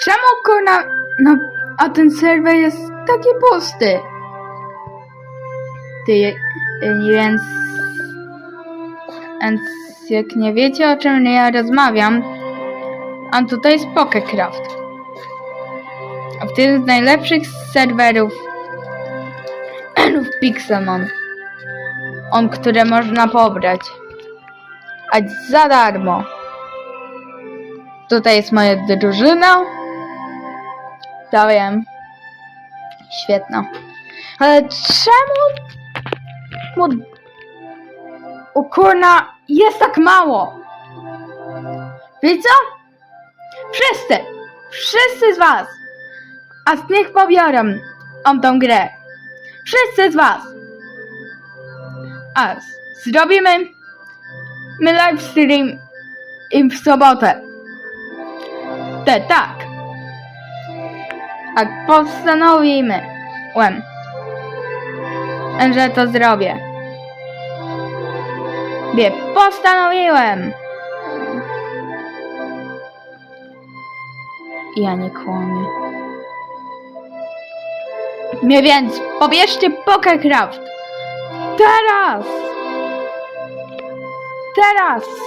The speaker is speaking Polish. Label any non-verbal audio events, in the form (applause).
Czemu kurna... No, a ten serwer jest taki pusty? Ty, więc... Więc jak nie wiecie o czym ja rozmawiam, a tutaj jest Pokécraft. A to jest z najlepszych serwerów (clears throat) w Pixelmon. On, które można pobrać. A za darmo. Tutaj jest moja drużyna. Wiem. Świetna. Ale czemu... Mu... U kurna jest tak mało. Wiecie co? Wszyscy! Wszyscy z was! A z nich pobiorę on tą grę. Wszyscy z was! A zrobimy my live stream i w sobotę. Te tak. A postanowimy, że to zrobię. Wie, postanowiłem. Ja nie kłamię. Nie więc, pobierzcie Pokécraft. Teraz! Teraz!